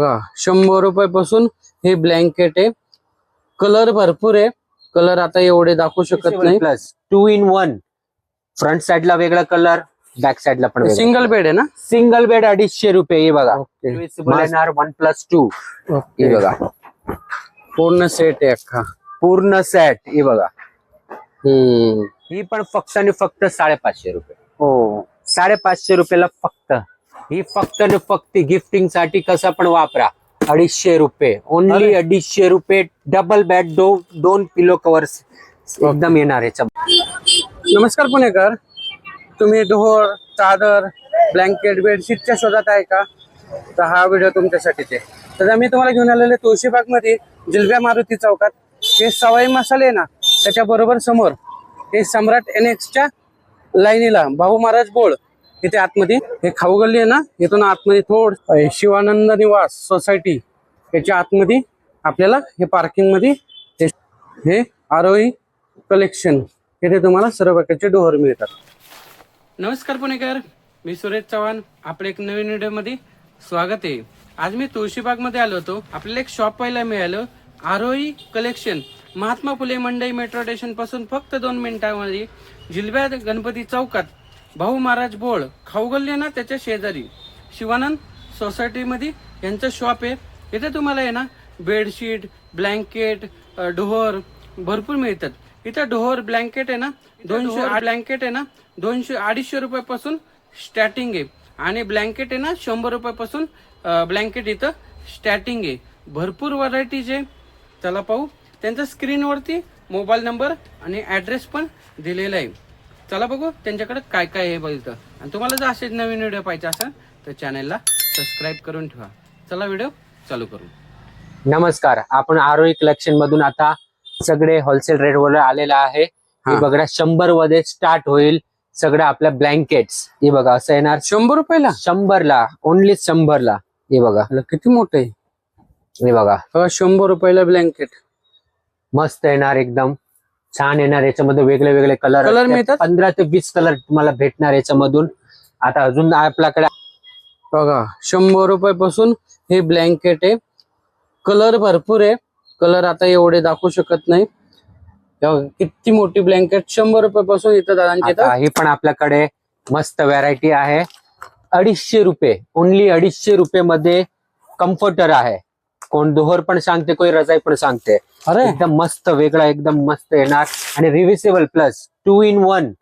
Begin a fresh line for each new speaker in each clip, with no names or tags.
बघा शंभर रुपयापासून हे ब्लँकेट आहे. कलर भरपूर आहे. कलर आता एवढे दाखवू शकत नाही.
Plus two in one front साइडला वेगळा कलर बॅक साइडला पण
सिंगल बेड आहे ना?
सिंगल बेड अडीचशे रुपये हे बघा. येणार वन प्लस टू हे बघा.
पूर्ण सेट आहे अख्खा.
पूर्ण सेट हे बघा.
हम्म.
ही पण फक्त आणि फक्त साडेपाचशे रुपये.
हो.
साडेपाचशे रुपयाला फक्त. ही फक्त आणि फक्त गिफ्टिंगसाठी कसं पण वापरा. अडीचशे रुपये. ओनली. अडीचशे रुपये डबल बेड दो दोन पिलो कवर्स एकदम येणार याच्या
नमस्कार पुणेकर. तुम्ही डोर चादर ब्लँकेट बेडशीटच्या शोधात आहे का? तर हा व्हिडिओ तुमच्यासाठीच आहे तर मी तुम्हाला घेऊन आलेले तुळशीबागमध्ये जिलब्या मारुती चौकात. हे सवाई मसाले आहे ना त्याच्या बरोबर समोर हे सम्राट एन एक्सच्या लाईनीला भाऊ महाराज बोळ. इथे आतमध्ये हे खाऊ गल्ली आहे ना इथून आतमध्ये थोड शिवानंद निवास सोसायटी याच्या आतमध्ये आपल्याला हे पार्किंगमध्ये हे- आरोही कलेक्शन इथे तुम्हाला सर्व प्रकारचे डोहर मिळतात. नमस्कार पुणेकर मी सुरेश चव्हाण आपल्या एक नवीन व्हिडिओमध्ये स्वागत आहे. आज मी तुळशीबागमध्ये आलो होतो. आपल्याला एक शॉप पाहायला मिळालं आरोही कलेक्शन. महात्मा फुले मंडई मेट्रो स्टेशनपासून फक्त दोन मिनिटांमध्ये जिल्ह्यात गणपती चौकात भाऊ महाराज बोळ खाऊगल्ली आहे ना त्याच्या शेजारी. शिवानंद सोसायटीमध्ये यांचं शॉप आहे. इथे तुम्हाला आहे ना बेडशीट ब्लँकेट डोहर भरपूर मिळतात. इथं डोहर ब्लँकेट आहे ना दोनशे ब्लँकेट आहे ना दोनशे अडीचशे रुपयापासून स्टार्टिंग आहे. आणि ब्लँकेट आहे ना शंभर रुपयापासून ब्लँकेट इथं स्टार्टिंग आहे. भरपूर व्हरायटीज आहे. चला पाहू. त्यांचा स्क्रीनवरती मोबाईल नंबर आणि ॲड्रेस पण दिलेला आहे. चला बघू त्यांच्याकडे काय काय आहे बघितलं आणि तुम्हाला जर असे नवीन व्हिडिओ पाहिजे असेल तर चॅनलला सबस्क्राईब करून ठेवा. चला व्हिडिओ चालू करू.
नमस्कार. आपण आरोही कलेक्शन मधून आता सगळे होलसेल रेट वर आलेला आहे. हे
हा.
बघा शंभरमध्ये स्टार्ट होईल सगळं आपल्या ब्लँकेट्स हे बघा असं येणार.
शंभर रुपयाला?
शंभर ला ओनली शंभर ला हे बघा.
किती मोठं आहे?
हे बघा.
बघा शंभर रुपयाला ब्लँकेट
मस्त येणार एकदम. छान येणार याच्यामध्ये वेगळे वेगळे कलर
Color मिळतात?
पंधरा ते वीस कलर तुम्हाला भेटणार याच्यामधून. आता अजून आपल्याकडे
बघा शंभर रुपयापासून हे ब्लँकेट आहे. कलर भरपूर आहे. कलर आता एवढे दाखवू शकत नाही. किती मोठी ब्लँकेट शंभर रुपयापासून इथं दादांच्या इथं.
ही पण आपल्याकडे मस्त व्हरायटी आहे. अडीचशे रुपये ओनली अडीचशे रुपये मध्ये कम्फर्टर आहे. कोण दोहर पण सांगते कोणी रजाई पण सांगते.
अरे.
एकदम मस्त वेगळा एकदम मस्त येणार. आणि reversible plus two in one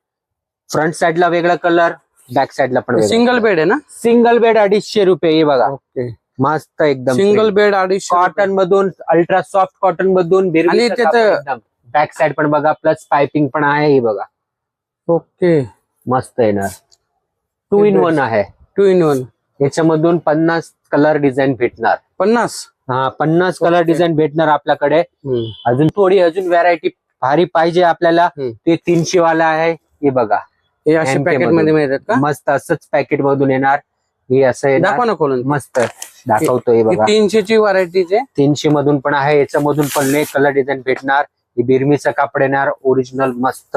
front साइडला वेगळा कलर बॅक साइडला पण
सिंगल बेड आहे ना?
सिंगल बेड अडीचशे रुपये हे बघा.
ओके.
मस्त एकदम
सिंगल बेड अडीचशे
कॉटन मधून अल्ट्रा सॉफ्ट कॉटन मधून
आणि त्याचं-
बॅक साइड पण बघा प्लस पायपिंग पण आहे हे बघा.
ओके.
मस्त येणार. टू इन वन आहे.
टू इन वन
याच्यामधून पन्नास कलर डिझाईन भेटणार.
पन्नास?
हा पन्नास कलर. डिझाईन भेटणार आपल्याकडे. अजून थोडी अजून व्हरायटी भारी पाहिजे आपल्याला. ते तीनशे वाला आहे. हे बघा.
हे असे पॅकेट
मधून.
मध्ये मिळतात का?
मस्त असंच पॅकेट मधून येणार. हे असं
दाखवा ना खोलून.
मस्त. दाखवतो हे
ही
बघा.
तीनशेची व्हरायटीज आहे
तीनशे मधून पण आहे. याच्यामधून पण लय कलर डिझाईन भेटणार. हे बिरमीचं कापड येणार. ओरिजिनल मस्त.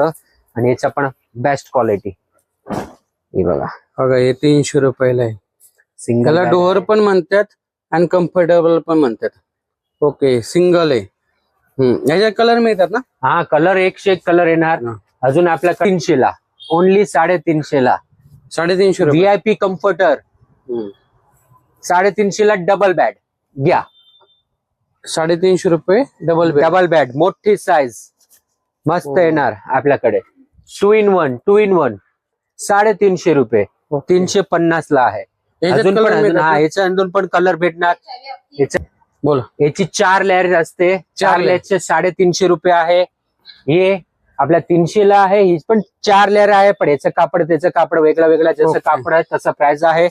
आणि याचा पण बेस्ट क्वालिटी हे बघा.
बघा हे तीनशे रुपयाला आहे.
सिंगल
डोअर पण म्हणतात. आणि कम्फर्टेबल पण म्हणतात. ओके सिंगल आहे. याच्यात कलर मिळतात ना?
हा कलर एकशे एक कलर येणार. अजून आपल्या तीनशे ला. ओनली साडेतीनशे ला.
साडेतीनशे रुपये.
VIP comforter. साडेतीनशे ला डबल बॅड घ्या.
साडेतीनशे रुपये डबल बेड
डबल बॅड मोठी साईज मस्त
हो.
येणार आपल्याकडे. Two in one two in one साडेतीनशे रुपये. तीनशे पन्नास ला आहे. अजून पण अजून हा? याच्या अजून पण कलर भेटणार. याच्या-
बोला.
याची चार लेअर असते. चार
layer.
लेअरचे साडेतीनशे रुपये आहे. हे आपल्या तीनशे ला आहे. ही पण चार लेअर आहे पण याचं कापड त्याचं कापड वेगळं वेगळं जसं
Okay.
कापड आहे तसं प्राइस आहे.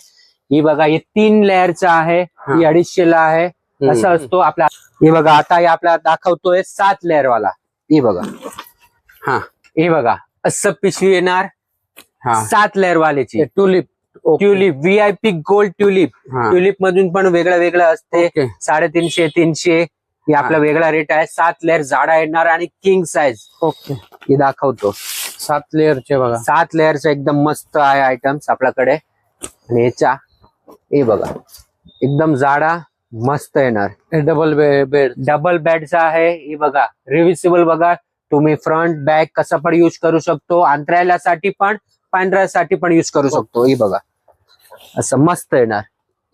ही बघा हे तीन लेअरचं आहे. ही. अडीचशे ला आहे. असं
हम्म.
असतो आपला. हे बघा आता हे आपला दाखवतोय सात लेअर वाला. हे बघा.
हा.
हे बघा असं पिशवी येणार
हा.
सात layer वाल्याची.
Tulip
tulip VIP gold tulip. Tulip मधून पण वेगळं वेगळं असते. साडेतीनशे तीनशे. हे आपला. वेगळा रेट आहे. सात लेअर जाडा येणार आणि किंग साईज
ओके
हे दाखवतो.
सात लेअरचे बघा.
सात लेअरचं एकदम मस्त आहे आयटम्स आपल्याकडे. आणि याच्या हे बघा. एकदम जाडा मस्त येणार.
डबल बेड
डबल बेडचा आहे. ही बघा. रिव्हिसिबल बघा. तुम्ही फ्रंट बॅक कसं पण युज करू शकतो. अंतरायलासाठी पण पांढऱ्यासाठी पण युज करू शकतो. ही बघा. असं मस्त येणार.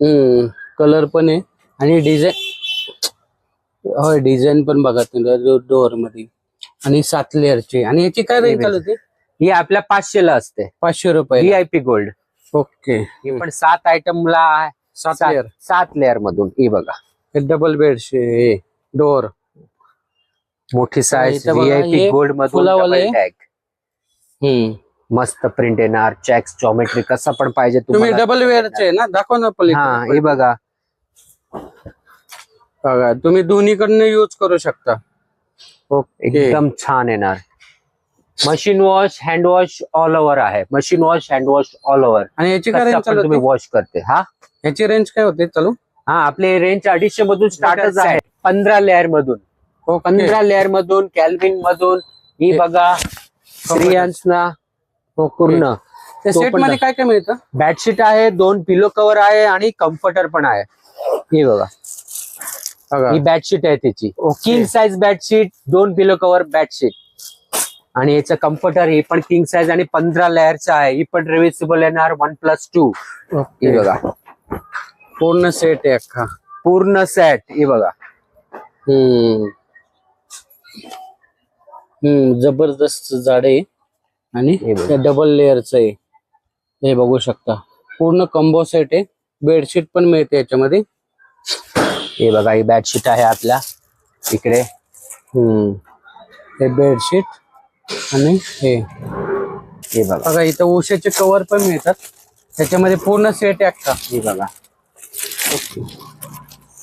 हम्म. कलर पण आहे आणि डिझाईन होय डिझाईन पण बघा तुम्ही डोअरमध्ये आणि सात लेअरची आणि याची काय रेंज चालू होती
ही आपल्या पाचशेला असते.
पाचशे रुपये
व्हीआयपी गोल्ड
ओके.
ही पण सात आयटमला आहे.
सात लेअर
सात लेअर मधून. ही बघा.
डबल बेडचे डोअर
मोठी साईज
इथं बघा,
व्हीआयपी
हे
गोल्ड मधून
हम्म.
मस्त प्रिंट येणार चेक्स जॉमेट्री कसं पण पाहिजे
तुम्ही डबल वेअरचे ना? दाखव ना
हा
पलीकडे.
हे बघा.
बघा तुम्ही दोन्हीकडनं यूज करू शकता. ओके
एकदम छान येणार. Machine wash hand wash all over आहे. Machine wash hand wash all over
आणि याची काय रेंज चालू
तुम्ही
होती?
वॉश करते हा?
याची रेंज काय होते? चालू.
हा आपले रेंज अडीचशे मधून स्टार्टच. आहे. पंधरा लेअर मधून.
ओके
पंधरा लेअर मधून कॅल्विन मधून ही
हे.
बघा ना पूर्ण.
त्या सेटमध्ये काय काय मिळतं?
बेडशीट आहे दोन पिलो कव्हर आहे आणि कम्फर्टर पण आहे. ही बघा. ही बेडशीट आहे त्याची. किंग साईज बेडशीट दोन पिलो कव्हर बेडशीट आणि याचं कम्फर्टर हे पण किंग साईज आणि पंधरा लेअरचं आहे. ही पण रिव्हिसिबल येणार वन प्लस टू. हे बघा.
पूर्ण सेट आहे अख्खा.
पूर्ण सेट हे बघा.
हम्म. हम्म जबरदस्त जाड आहे. आणि
हे.
डबल लेअरचं आहे. हे बघू शकता. पूर्ण कंबो सेट आहे. बेडशीट पण मिळते याच्यामध्ये.
हे बघा ही बेडशीट आहे आपल्या. इकडे.
हम्म. हे बेडशीट आणि हे.
हे बघा.
बघा इथं उशाचे कव्हर पण मिळतात. त्याच्यामध्ये पूर्ण सेट आहे अख्खा.
हे बघा.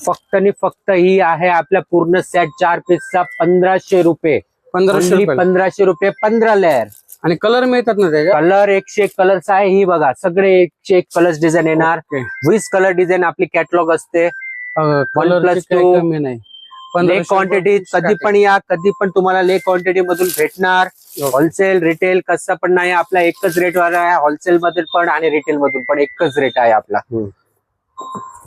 फक्त आणि फक्त ही आहे आपल्या पूर्ण सेट चार पीसचा पंधराशे रुपये.
पंधराशे
पंधराशे रुपये पंधरा लेअर
आणि कलर मिळतात ना त्याच्यात?
कलर एकशे एक कलर्स आहे ही बघा सगळे एकशे एक कलर्स डिझाईन येणार. वीस कलर डिझाईन आपली कॅटलॉग असते.
कलरची. कमी नाही.
ले
1500
क्वांटिटी कधी पण या कधी पण तुम्हाला ले क्वांटिटी मधून भेटणार. होलसेल रिटेल कसं पण नाही आपला एकच रेट वर आहे. होलसेल मधून पण आणि रिटेल मधून पण एकच रेट आहे आपला.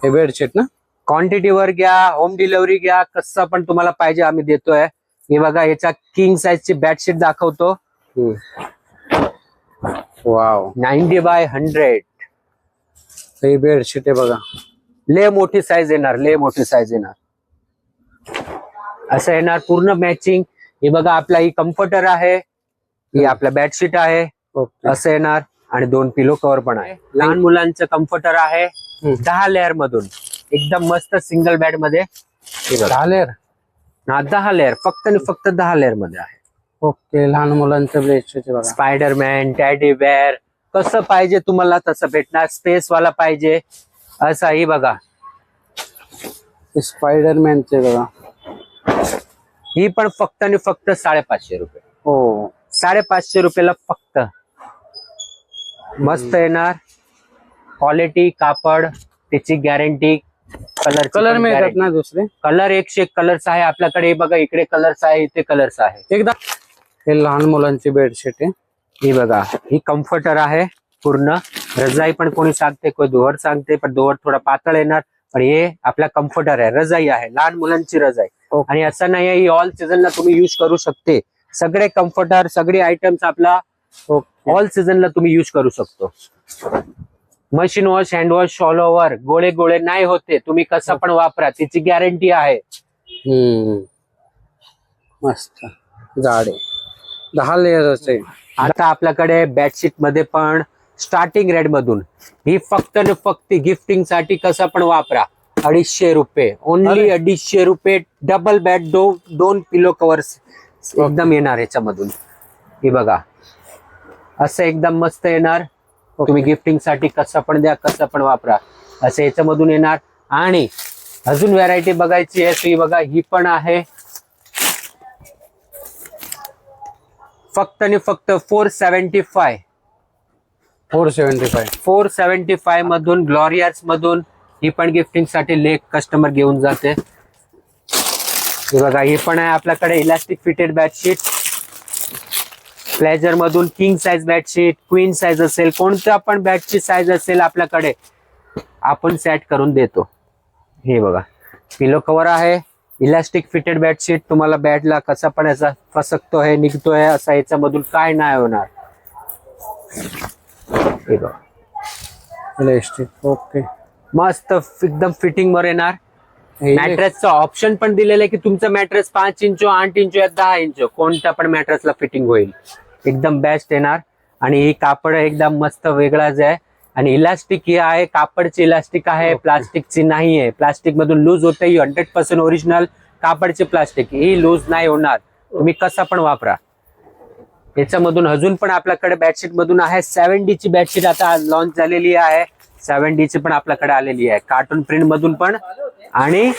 हे. बेडशीट ना?
क्वांटिटी वर घ्या होम डिलिव्हरी घ्या कसं पण तुम्हाला पाहिजे आम्ही देतोय. हे बघा याच्या किंग साईजची बेडशीट दाखवतो.
वाव.
Ninety by hundred.
हे बेडशीट आहे बघा.
ले मोठी साईज येणार ले मोठी साईज येणार. असं येणार पूर्ण मॅचिंग हे बघा आपला ही कम्फर्टर आहे ही आपला बेडशीट आहे असं येणार. आणि दोन पिलो कव्हर पण आहे. लहान मुलांचं कम्फर्टर आहे. दहा लेअर मधून. एकदम मस्त सिंगल बेडमध्ये. हे बघा.
झालेर
हा दहा लेअर फक्त आणि फक्त दहा लेअरमध्ये आहे.
ओके लहान मुलांचं आहे बघा.
स्पायडरमॅन टॅडी बेअर कसं पाहिजे तुम्हाला तसं भेटणार. स्पेस वाला पाहिजे असं ही बघा
स्पायडरमॅनचे बघा.
ही पण फक्त आणि फक्त साडेपाचशे रुपये.
हो.
साडेपाचशे रुपयाला फक्त. मस्त येणार. क्वालिटी कापड त्याची गॅरंटी कलर
कलर मिळतात ना दुसरे?
कलर एकशे एक कलर्स आहे आपल्याकडे. बघा इकडे कलर्स आहे इथे कलर्स आहे.
एकदा हे लहान मुलांची बेडशीट आहे.
ही बघा ही कम्फर्टर आहे पूर्ण. रजाई पण कोणी सांगते कोणी दोहर सांगते पण दोहर थोडा पातळ येणार. पण हे आपला कम्फर्टर आहे रजाई आहे लहान मुलांची रजाई. आणि असं नाही आहे ही ऑल सीझनला तुम्ही युज करू शकते. सगळे कम्फर्टर सगळे आयटम्स आपला ऑल सीझनला तुम्ही युज करू शकतो. Machine wash hand wash all over गोळे गोळे नाही होते. तुम्ही कसं पण वापरा त्याची गॅरंटी आहे.
मस्त. जाड. आहे दहा लेअरच आहे.
आता आपल्याकडे बेडशीटमध्ये पण स्टार्टिंग रेट मधून. ही फक्त आणि फक्त गिफ्टिंगसाठी कसं पण वापरा. अडीचशे रुपये. ओनली. अडीचशे रुपये डबल बेड दो दोन पिलो कव्हर्स एकदम येणार याच्यामधून. ही बघा. असं एकदम मस्त येणार. तुम्ही गिफ्टिंगसाठी कसं पण द्या कसं पण वापरा. असं याच्यामधून येणार. आणि अजून व्हरायटी बघायची आहे ती बघा ही पण आहे. फक्त आणि फक्त four seventy five
four seventy five
four seventy five मधून ग्लॉरियर्स मधून ही पण गिफ्टिंगसाठी लेख कस्टमर घेऊन जाते. हे बघा ही पण आहे आपल्याकडे इलास्टिक फिटेड बेडशीट प्लेजर मधून king size bedsheet queen size असेल कोणत्या पण बॅटची साईज असेल आपल्याकडे आपण सेट करून देतो. हे बघा पिलो कवर आहे. इलास्टिक फिटेड बेडशीट तुम्हाला बेडला कसा पण याचा फसकतोय निघतोय असा याच्यामधून काय नाही होणार. हे
ओके.
मस्त एकदम फिटिंग वर येणार. मॅट्रेसचं ऑप्शन पण दिलेलं आहे की तुमचं मॅट्रेस पाच इंच आठ इंच या दहा इंच कोणत्या पण मॅट्रेसला फिटिंग होईल. एकदम बेस्ट येणार. आणि ही कापड एकदम मस्त वेगळाच आहे. आणि इलास्टिक ही आहे कापडची इलास्टिक आहे. प्लास्टिकची नाही आहे प्लास्टिक मधून लूज होते ही हंड्रेड पर्सेंट ओरिजिनल कापडची प्लास्टिक. ही लूज नाही होणार. तुम्ही कसा पण वापरा. याच्यामधून अजून पण आपल्याकडे बेडशीट मधून आहे. सेव्हन डी ची बेडशीट आता लॉन्च झालेली आहे. सेव्हन डी ची पण आपल्याकडे आलेली आहे. कार्टून प्रिंट मधून पण. आणि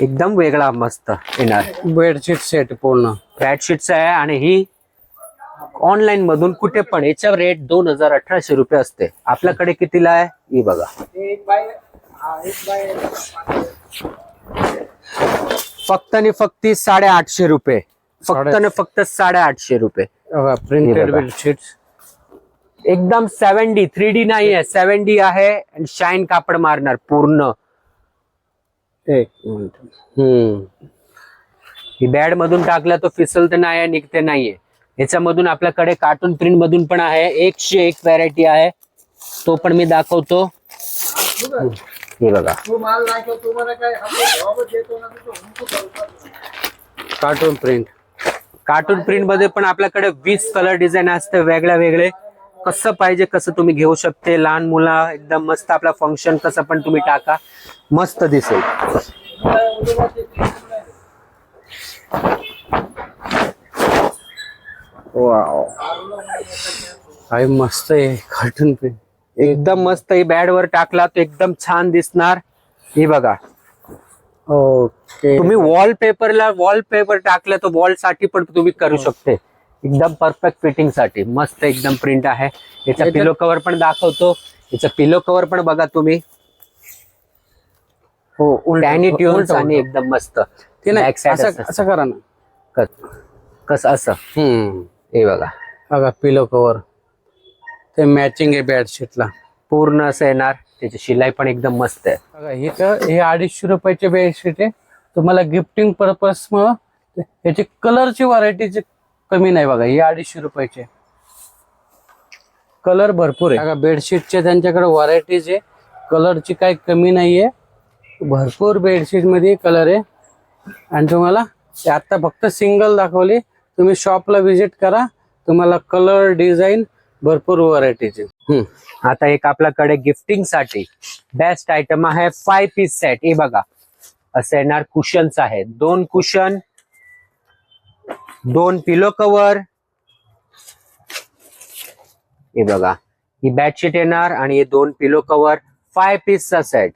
एकदम वेगळा मस्त येणार.
बेडशीट सेट पूर्ण.
बेडशीटच आहे आणि ही ऑनलाईन मधून कुठे पण याच्या रेट दोन हजार अठराशे रुपये असते. आपल्याकडे कितीला आहे? ही बघा. फक्त आणि फक्त साडे आठशे रुपये. फक्त आणि फक्त साडे आठशे रुपये
प्रिंटेड. बेडशीट
एकदम सेव्हन डी थ्री डी नाही आहे. सेव्हन डी आहे आणि शाईन कापड मारणार पूर्ण.
एक मिनिट
हम्म. ही बॅड मधून टाकला तो फिसलते नाही निघते नाहीये. याच्यामधून आपल्याकडे कार्टून प्रिंट मधून पण आहे. एकशे एक व्हरायटी आहे. तो पण मी दाखवतो. हे बघा.
कार्टून प्रिंट
कार्टून प्रिंटमध्ये पण आपल्याकडे वीस कलर डिझाईन असते. वेगळ्या वेगळे. कसं पाहिजे कसं तुम्ही घेऊ शकते. लहान मुला एकदम मस्त आपला फंक्शन कसं पण तुम्ही टाका. मस्त दिसेल.
काय मस्त आहे कार्टून प्रिंट
एकदम मस्त ही बॅड वर टाकला तो एकदम छान दिसणार. हे बघा.
ओके.
तुम्ही वॉलपेपरला वॉलपेपर टाकलं तर वॉलसाठी पण तुम्ही करू शकते. एकदम परफेक्ट फिटिंगसाठी. मस्त एकदम प्रिंट आहे. याचा पिलो कव्हर पण दाखवतो. याचं पिलो कव्हर पण बघा तुम्ही.
हो उलट-
ट्युन्स आणि. एकदम मस्त.
ते
side
असं करा ना.
कस- असं? हे बघा.
बघा पिलो कवर ते मॅचिंग आहे बेडशीटला
पूर्ण असं येणार. त्याची शिलाई पण एकदम मस्त आहे.
बघा हे तर हे अडीचशे रुपयाचे बेडशीट आहे. तुम्हाला गिफ्टिंग पर्पज मुळे याची कलरची व्हरायटीची कमी नाही बघा हे अडीचशे रुपयाचे. कलर भरपूर आहे. बघा बेडशीटचे त्यांच्याकडे व्हरायटीज आहे. कलरची काही कमी नाहीये. भरपूर बेडशीटमध्ये कलर आहे. आणि तुम्हाला ते आता फक्त सिंगल दाखवली. तुम्ही शॉपला व्हिजिट करा. तुम्हाला कलर डिझाईन भरपूर व्हरायटीचे
आता एक आपल्याकडे गिफ्टिंगसाठी बेस्ट आयटम आहे फाय पीस सेट हे बघा. असं येणार कुशन्स आहेत. दोन कुशन दोन पिलो कवर हे बघा. ही बेडशीट येणार आणि हे दोन पिलो कवर फाय पीसचा सेट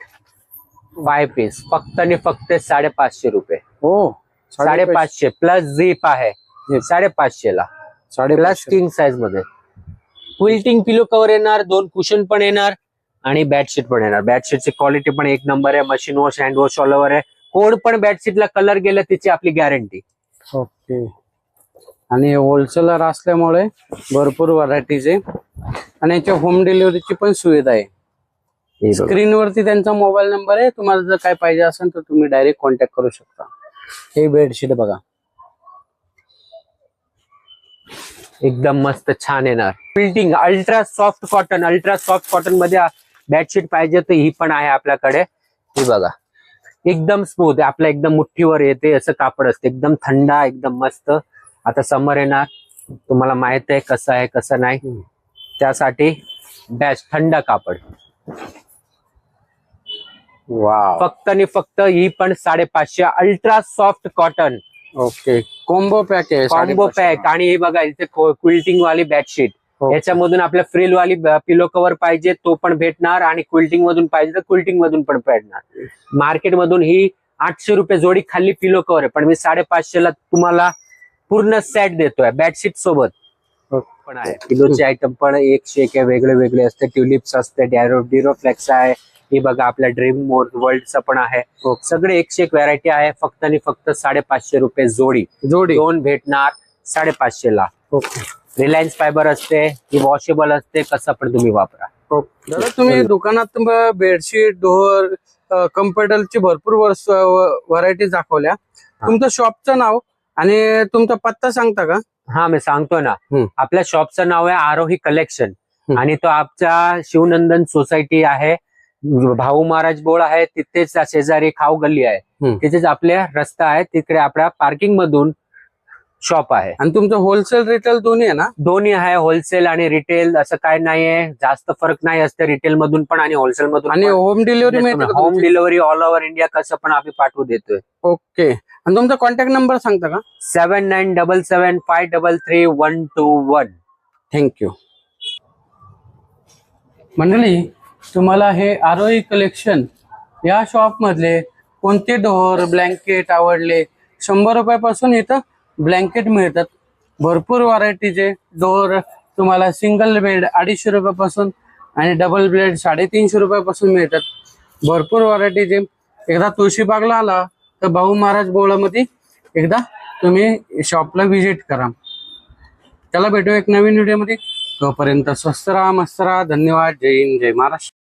फाय पीस फक्त आणि फक्त साडेपाचशे रुपये.
हो
साडेपाचशे. प्लस झीप आहे. साडेपाचशे ला. प्लस
साडेपाचशे
किंग साईजमध्ये. क्विल्टिंग पिलो कव्हर येणार दोन कुशन पण येणार आणि बेडशीट पण येणार. बेडशीटची क्वालिटी पण एक नंबर आहे. Machine wash hand wash all over आहे. कोण पण बेडशीटला कलर गेला त्याची आपली गॅरंटी
ओके आणि होलसेलर असल्यामुळे भरपूर व्हरायटीज आहे. आणि याच्या होम डिलिव्हरीची पण सुविधा आहे. स्क्रीनवरती त्यांचा मोबाईल नंबर आहे. तुम्हाला जर काय पाहिजे असेल तर तुम्ही डायरेक्ट कॉन्टॅक्ट करू शकता. हे बेडशीट बघा.
एकदम मस्त छान येणार. फिल्टिंग ultra soft cotton ultra soft कॉटनमध्ये बेडशीट पाहिजे तर ही पण आहे आपल्याकडे. ही बघा. एकदम स्मूथ आपल्या एकदम मुठ्ठीवर येते असं कापड असते. एकदम थंड एकदम मस्त. आता समर येणार. तुम्हाला माहीत आहे कसं आहे कसं नाही. त्यासाठी बेस्ट थंड कापड.
वाव
फक्त आणि फक्त ही पण साडेपाचशे ultra soft cotton
okay combo pack आहे
कॉम्बो पॅक आणि हे बघा इथे क्विल्टिंग वाली बेडशीट. याच्यामधून आपल्या फ्रिल वाली पिलो कव्हर पाहिजे तो पण भेटणार आणि क्विल्टिंग मधून पाहिजे तर क्विल्टिंग मधून पण भेटणार. मार्केट मधून ही आठशे रुपये जोडी खाली पिलो कव्हर आहे. पण मी साडेपाचशे ला तुम्हाला पूर्ण सेट देतोय बेडशीट सोबत. पण आहे. पिलोचे आयटम पण एकशे एक वेगळे वेगळे असते. ट्युलिप्स असते डॅरो डिरोफ्लेक्स आहे. हे बघा आपल्या ड्रीम मोर वर्ल्डचं पण आहे.
Okay.
सगळे एकशे एक व्हरायटी आहे. फक्त आणि फक्त साडेपाचशे रुपये जोडी.
जोडी?
दोन भेटणार साडेपाचशे ला.
ओके.
रिलायन्स फायबर असते ही वॉशेबल असते कसं पण तुम्ही वापरा.
दादा तुम्ही दुकानात बेडशीट डोअर कम्प्युटरची भरपूर व्हरायटी दाखवल्या. तुमचं शॉपचं नाव आणि तुमचा पत्ता सांगता का?
हा मी सांगतो ना. आपल्या शॉपचं नाव आहे आरोही कलेक्शन. आणि तो आमच्या शिवनंदन सोसायटी आहे. भाऊ महाराज बोळ आहे तिथेच शेजारी खाऊ गल्ली आहे. तिथेच आपल्या रस्ता आहे तिकडे आपल्या पार्किंग मधून शॉप आहे.
आणि तुमचं होलसेल रिटेल दोन्ही आहे ना?
दोन्ही आहे होलसेल आणि रिटेल असं काय नाहीये. जास्त फरक नाही असते रिटेल मधून पण आणि होलसेल मधून
आणि home delivery
home? Delivery all over India कसं पण आम्ही पाठवू देतोय.
ओके आणि तुमचा कॉन्टॅक्ट नंबर सांगता का?
Seven nine double seven five double three one two one
thank you मंडळी तुम्हाला हे आरोही कलेक्शन या शॉपमधले कोणते डोअर ब्लँकेट आवडले? शंभर रुपयापासून इथं ब्लँकेट मिळतात. भरपूर व्हरायटीचे डोअर तुम्हाला सिंगल बेड अडीचशे रुपयापासून आणि डबल बेड साडेतीनशे रुपयापासून मिळतात. भरपूर व्हरायटीचे एकदा तुळशीबागला आला तर भाऊ महाराज बोळामध्ये एकदा तुम्ही शॉपला व्हिजिट करा. त्याला भेटू एक नवीन व्हिडिओमध्ये तोपर्यंत स्वस्त राहा मस्त राहा. धन्यवाद. जय हिंद जय महाराष्ट्र.